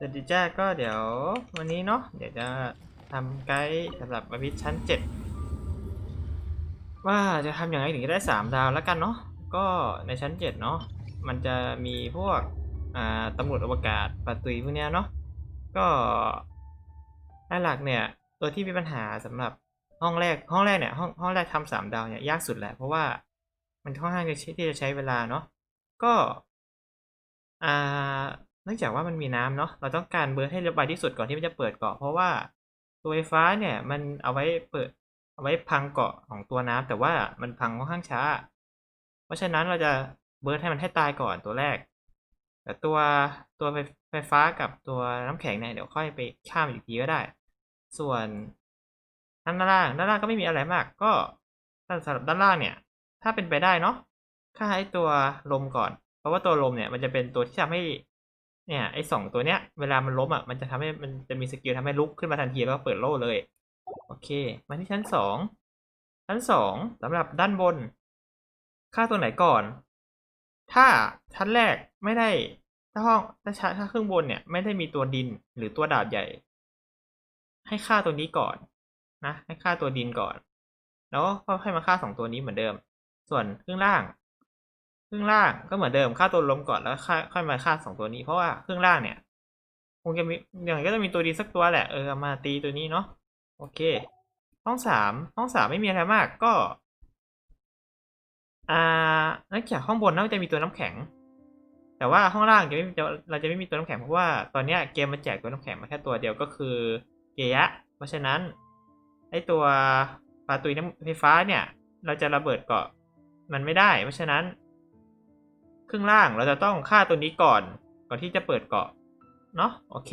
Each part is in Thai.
สวัสดีจ้าก็เดี๋ยววันนี้เนาะเดี๋ยวจะทำไกด์สำหรับอวิชชั้น 7 ว่าจะทำอย่างไรถึงจะได้ 3 ดาวแล้วกันเนาะก็ในชั้น 7 เนาะมันจะมีพวกตำรวจอวกาศปาตุยพวกเนี้ยเนาะก็หลักๆเนี่ยตัวที่มีปัญหาสำหรับห้องแรกห้องแรกเนี่ยห้องห้องแรกทำสามดาวเนี่ยยากสุดแหละเพราะว่ามันค่อนข้างจะใช้ที่จะใช้เวลาเนาะก็อ่า นื่องจากว่ามันมีน้ำเนาะเราต้องการเบิร์ดให้เร็วไปที่สุดก่อนที่มันจะเปิดเกาะเพราะว่าตัวไฟฟ้าเนี่ยมันเอาไว้เปิดเอาไว้พังเกาะของตัวน้ำแต่ว่ามันพังค่อนข้างช้า เพราะฉะนั้นเราจะเบิร์ดให้มันให้ตายก่อนตัวแรก แต่ตัวตัวไฟไฟฟ้ากับตัวน้ำแข็งเนี่ยเดี๋ยวค่อยไปข้ามอีกทีก็ได้ ส่วนด้านล่างด้านล่างก็ไม่มีอะไรมาก ก็สำหรับด้านล่างเนี่ย ถ้าเป็นไปได้เนาะค่าไอ้ตัวลมก่อน เพราะว่าตัวลมเนี่ยมันจะเป็นตัวที่ทำให้ เนี่ยไอ้สองตัวเนี้ยเวลามันล้มอะมันจะทำให้มันจะมีสกิลทำให้ลุกขึ้นมาทันทีแล้วก็เปิดโล่เลย โอเค มาที่ชั้นสองชั้นสองสำหรับด้านบน ค่าตัวไหนก่อน ถ้าชั้นแรกไม่ได้ถ้าห้องถ้าชั้นถ้าเครื่องบนเนี่ยไม่ได้มีตัวดินหรือตัวดาบใหญ่ ให้ค่าตัวนี้ก่อนนะ ให้ค่าตัวดินก่อน แล้วก็ค่อยมาค่าสองตัวนี้เหมือนเดิม ส่วนเครื่องล่าง ครึ่งล่างก็เหมือนเดิมค่าตัวลมก่อนแล้วค่าค่อยมาค่าสองตัวนี้เพราะว่าครึ่งล่างเนี่ยคงจะมีอย่างไรก็จะมีตัวดีสักตัวแหละเออมาตีตัวนี้เนาะโอเค ห้องสามห้องสามไม่มีอะไรมากก็ อ่านอกจากห้องบนน่าจะมีตัวน้ำแข็ง แต่ว่าห้องล่างจะไม่มีเราจะไม่มีตัวน้ำแข็งเพราะว่าตอนเนี้ยเกมมันแจกตัวน้ำแข็งมาแค่ตัวเดียวก็คือเกยะ เพราะฉะนั้นไอตัวปลาตุยน้ำไฟฟ้าเนี่ย เราจะระเบิดเกาะมันไม่ได้ เพราะฉะนั้น ครึ่งล่างเราจะต้องฆ่าตัวนี้ก่อน ก่อนที่จะเปิดเกาะเนาะโอเค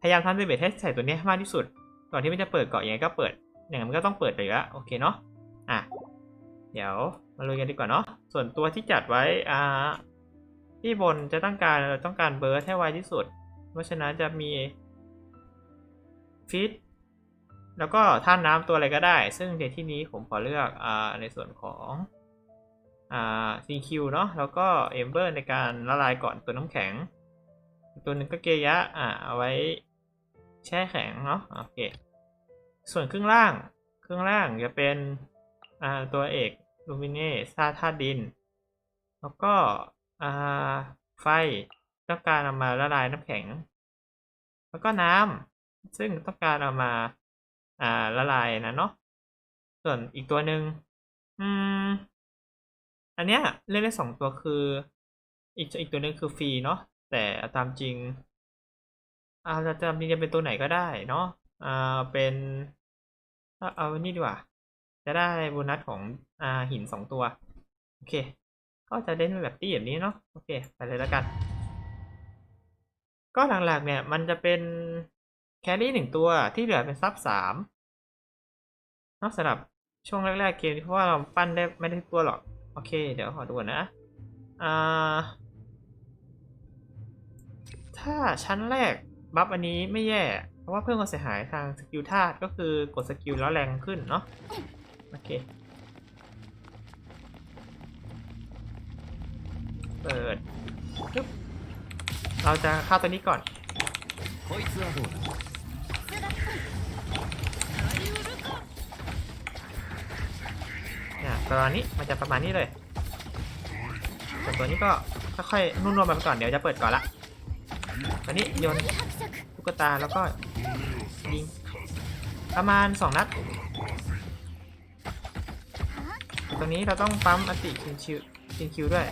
พยายามทำเบเบทให้ใส่ตัวนี้ให้มากที่สุด ก่อนที่มันจะเปิดเกาะยังไงก็เปิดอย่างนั้นมันก็ต้องเปิดไปอยู่แล้วโอเคเนาะอะเดี๋ยวมาลุยกันดีกว่าเนาะส่วนตัวที่จัดไว้อ่าที่บนจะต้องการเราต้องการเบิร์ดให้ไวที่สุด เพราะฉะนั้นจะมีฟิตแล้วก็ท่าน้ำตัวอะไรก็ได้ ซึ่งในที่นี้ผมขอเลือกอ่าในส่วนของ CQ เนาะแล้วก็เอมเบอร์ในการละลายก่อนตัวน้ำแข็ง ตัวหนึ่งก็เกยะอ่าเอาไว้แช่แข็งเนาะโอเค ส่วนครึ่งล่างครึ่งล่างจะเป็นอ่าตัวเอกลูมิเน่ซาธาตุดิน แล้วก็อ่าไฟต้องการเอามาละลายน้ำแข็ง แล้วก็น้ำซึ่งต้องการเอามาอ่าละลายนะเนาะส่วนอีกตัวหนึ่งอืม อันเนี้ยเล่นได้สองตัวคือ อีกอีกตัวหนึงคือฟรีเนาะแต่ตามจริงอ่าจะจำจริงจะเป็นตัวไหนก็ได้เนาะอ่าเป็นเอาเอานี่ดีกว่า จะได้โบนัสของอ่าหินสองตัว โอเค ก็จะเล่นแบบตี้แบบนี้เนาะโอเค ไปเลยแล้วกัน ก็หลักๆเนี่ย มันจะเป็นแครี่หนึ่งตัวที่เหลือเป็นซับสามนอกสำหรับช่วงแรกๆเกมเพราะว่าเราปั้นได้ไม่ได้ทุกตัวหรอก โอเค เดี๋ยวขอดูก่อนนะอ่าถ้าชั้นแรกบัฟอันนี้ไม่แย่ เพราะว่าเพิ่มความเสียหายทางสกิลธาตุก็คือกดสกิลแล้วแรงขึ้นเนาะโอเค เปิดปึ๊บเราจะฆ่าตัวนี้ก่อน ประมาณนี้มันจะประมาณนี้เลยส่วนตัวนี้ก็ค่อยๆนุ่นวมไปก่อนเดี๋ยวจะเปิดก่อนละตอนนี้โยนตุ๊กตาแล้วก็ยิงประมาณสองนัดตรงนี้เราต้องปั๊มอัติคิวคิวคิวคิวด้วย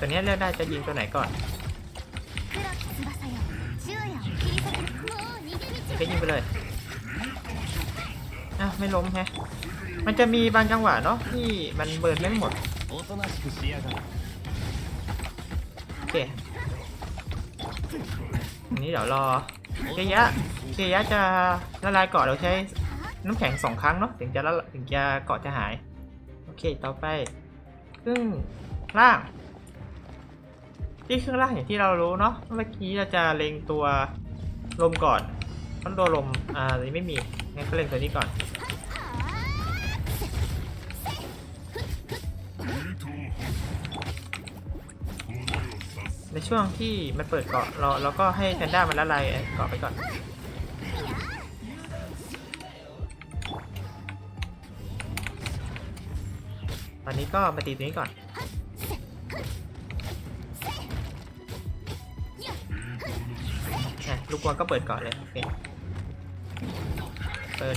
ตัวนี้เลือกได้จะยิงตัวไหนก่อนก็ยิงไปเลยอะไม่ล้มแฮะมันจะมีบางจังหวะเนาะที่มันเบิร์นไม่หมดโอเคนี้เดี๋ยวรอเกยะเกยะจะละลายเกาะเราใช้น้ำแข็งสองครั้งเนาะถึงจะละถึงจะเกาะจะหาย โอเคต่อไป ซึ่งล่าง ที่ข้างล่างอย่างที่เรารู้เนาะเมื่อกี้เราจะเล็งตัวลมก่อนเพราะตัวลมอ่าอันนี้ไม่มีงั้นก็เล็งตัวนี้ก่อนในช่วงที่มันเปิดเกาะเราเราก็ให้แพนด้ามันละลายเกาะไปก่อน ตอนนี้ก็มาตีตัวนี้ก่อน อะลูกบอลก็เปิดก่อนเลยโอเคเปิด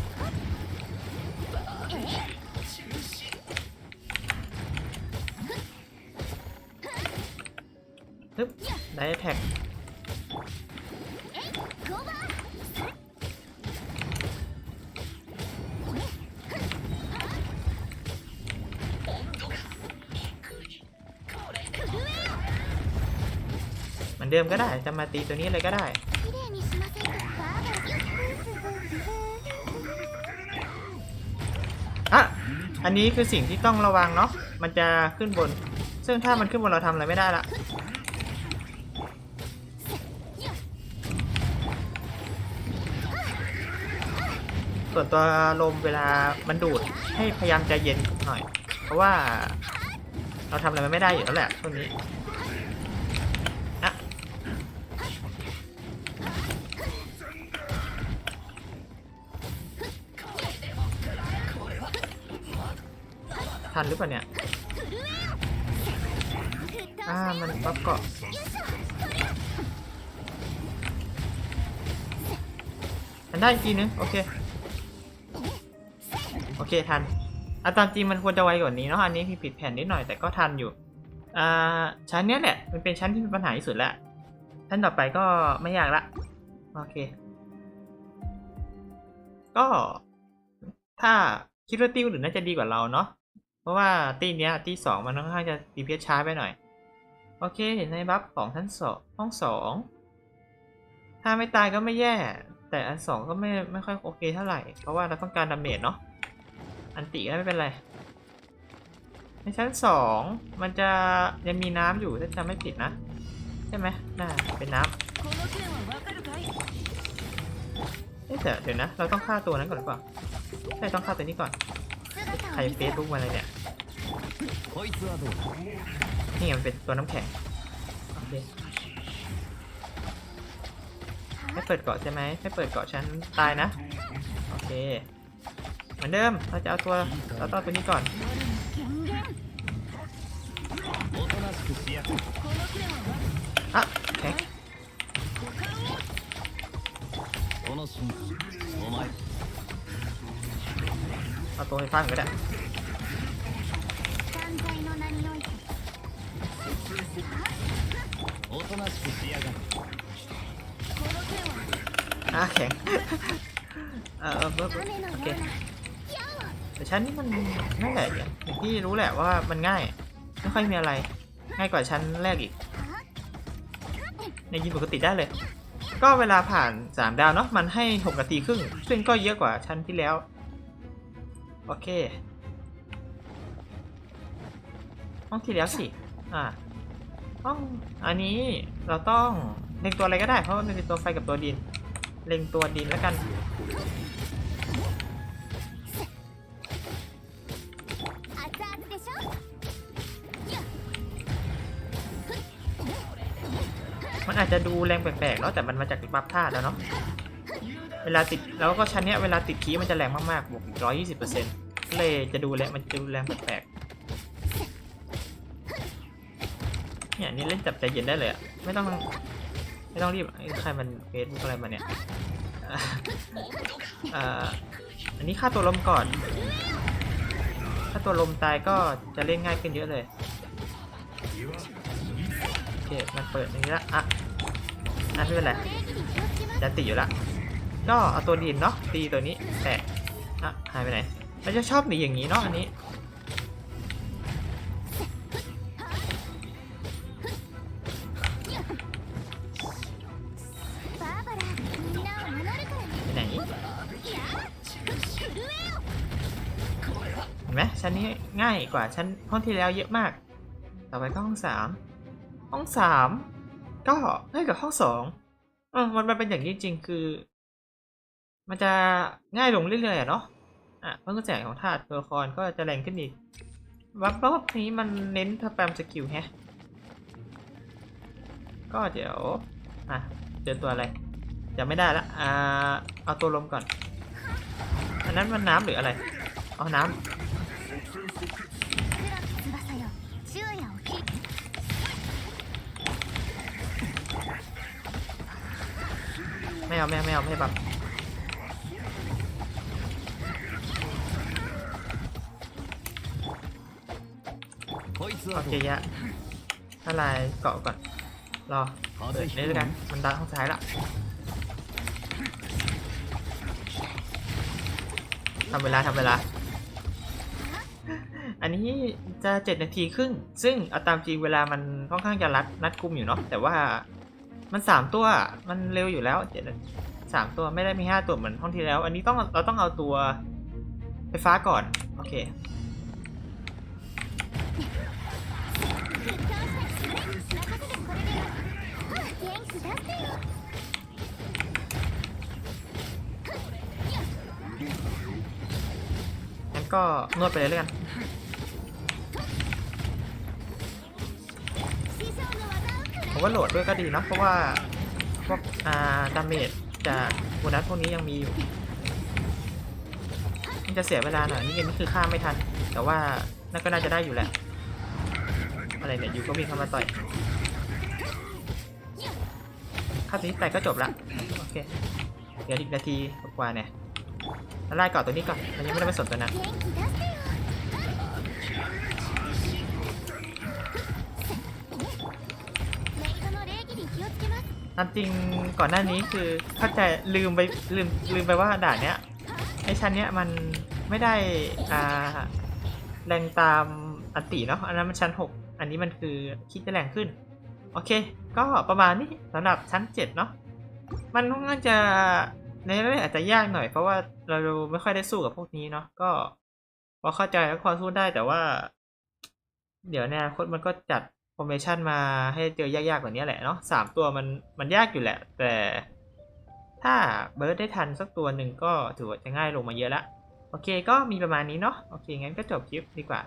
ฮึบได้แท็กเหมือนเดิมก็ได้ จะมาตีตัวนี้เลยก็ได้ อันนี้คือสิ่งที่ต้องระวังเนาะ มันจะขึ้นบน ซึ่งถ้ามันขึ้นบนเราทำอะไรไม่ได้ละส่วนตัวลมเวลามันดูดให้พยายามใจเย็นหน่อย เพราะว่าเราทำอะไรไม่ได้อยู่แล้วแหละช่วงนี้ ทันหรือเปล่าเนี่ยอ่ามันบัฟเกาะมันได้อีกทีนึง โอเค โอเคทันอะตามจริงมันควรจะไวกว่านี้เนาะอันนี้พี่ผิดแผนนิดหน่อยแต่ก็ทันอยู่อ่าชั้นเนี้ยแหละมันเป็นชั้นที่มีปัญหาที่สุดแล้วชั้นต่อไปก็ไม่ยากละโอเค ก็ถ้าคิดว่าติวหรือน่าจะดีกว่าเราเนาะ เพราะว่าตีเนี้ยตีสองมันค่อนข้างจะดีเพชช้าไปหน่อย โอเคเห็นในบัฟของชั้นสองห้องสองถ้าไม่ตายก็ไม่แย่ แต่อันสองก็ไม่ไม่ค่อยโอเคเท่าไหร่ เพราะว่าเราต้องการดาเมจเนาะอันติก็ไม่เป็นไร ในชั้นสองมันจะยังมีน้ำอยู่ถ้าจำไม่ผิดนะ ใช่ไหมน่าเป็นน้ำเอ๊ะแต่เดี๋ยวนะ เราต้องฆ่าตัวนั้นก่อนหรือเปล่าใช่ต้องฆ่าตัวนี้ก่อน ใครเฟซบุ๊กมาเลยเนี่ยนี่มันเป็นตัวน้ำแข็งโอเไม่เปิดเกาะใช่ไหมไม่เปิดเกาะฉันตายนะโอเคเหมือนเดิมเราจะเอาตัวเราต้องตัวนี้ก่อนอะ ตัวไฟฟ้าก็ได้อ่าแข็งเออโอเคแต่ชั้นนี้มันนั่นแหละอย่างที่รู้แหละว่ามันง่าย ไม่ค่อยมีอะไร ง่ายกว่าชั้นแรกอีกในยินปกติได้เลย ก็เวลาผ่าน 3 ดาวเนาะมันให้ 6 นาทีครึ่ง ซึ่งก็เยอะกว่าชั้นที่แล้ว โอเค ห้องที่แล้วสิ อ่าห้องอันนี้เราต้องเล็งตัวอะไรก็ได้ เพราะมันมีตัวไฟกับตัวดิน เล็งตัวดินแล้วกัน มันอาจจะดูแรงแปลกๆแล้วแต่มันมาจากปรับท่าแล้วเนาะ เวลาติดแล้วก็ชั้นเนี้ยเวลาติดคีมันจะแรงมากๆบวกร้อยยี่สิบเปอร์เซ็นต์เลยจะดูแลมันจะดูแรงแปลกๆเนี่ยนี่เล่นจับใจเย็นได้เลยอะไม่ต้องไม่ต้องรีบใครมันเป็นอะไรมาเนี่ยอันนี้ค่าตัวลมก่อน ถ้าตัวลมตายก็จะเล่นง่ายขึ้นเยอะเลยโอเคมันเปิดอย่นี้ละอะอะไม่เป็นไรจะติดอยู่ละ ก็เอาตัวดินเนาะตีตัวนี้แตะอะหายไปไหน มันจะชอบหนีอย่างนี้เนาะอันนี้ ไหนเห็นไหมชั้นนี้ง่ายกว่าชั้นห้องที่แล้วเยอะมาก ต่อไปก็ห้องสามห้องสามก็ง่ายกับห้องสองอ๋อมันมันเป็นอย่างนี้จริงคือ มันจะง่ายลงเรื่อยๆเนาะอะเพิ่มกระแสของธาตุตัวละครก็จะแรงขึ้นอีกวับรอบนี้มันเน้นสแปมสกิลแฮะก็เดี๋ยวอะเจอตัวอะไรจะไม่ได้ละอ่าเอาตัวลมก่อน อันนั้นมันน้ำหรืออะไร เอาน้ำไม่เอาไม่เอาไม่เอาไม่บับ โอเคยะถ้าลายเกาะก่อน รอเปิดนี้ด้วยกัน มันดันข้างซ้ายละทำเวลาทำเวลา อันนี้จะเจ็ดนาทีครึ่ง ซึ่งเอาตามจริงเวลามันค่อนข้างจะรัดนัดกุมอยู่เนาะ แต่ว่ามันสามตัว มันเร็วอยู่แล้วเจ็ดสามตัวไม่ได้มีห้าตัวเหมือนห้องที่แล้ว อันนี้ต้องเราต้องเอาตัวไฟฟ้าก่อน โอเค งั้นก็นวดไปเลยแล้วกันผมว่าโหลดด้วยก็ดีนะเพราะว่าพวกอ่าดาเมจจากโบนัสพวกนี้ยังมีอยู่มันจะเสียเวลาหน่อยนี่เกมนี่คือฆ่าไม่ทัน แต่ว่าน่าก็น่าจะได้อยู่แหละอะไรเนี่ยยูก็มีงเข้ามาต่อยาตัวนี้ไปก็จบละโอเคเดี๋ยวอีกนาทีกว่าเนี่ยไล่ก่อนตัวนี้ก่อนมันยังไม่ได้ไปสนตัวนั้นตามจริงก่อนหน้านี้คือเข้าใจลืมไปลืมลืมไปว่าด่านเนี้ยไอชั้นเนี้ยมันไม่ได้อ่าแรงตามอัติเนาะอันนั้นมันชั้น 6 อันนี้มันคือคิดจะแรงขึ้น โอเค ก็ประมาณนี้สำหรับชั้น 7 เนาะมันค่อนข้างจะในเรื่องอาจจะยากหน่อย เพราะว่าเราไม่ค่อยได้สู้กับพวกนี้เนาะก็พอเข้าใจแล้วพอสู้ได้แต่ว่า เดี๋ยวเนี่ยคนมันก็จัดโฟอร์เมชันมาให้เจอยากๆกว่านี้แหละเนาะสามตัวมันมันยากอยู่แหละ แต่ถ้าเบิร์ดได้ทันสักตัวหนึ่งก็ถือว่าจะง่ายลงมาเยอะละโอเคก็มีประมาณนี้เนาะโอเคงั้นก็จบคลิปดีกว่า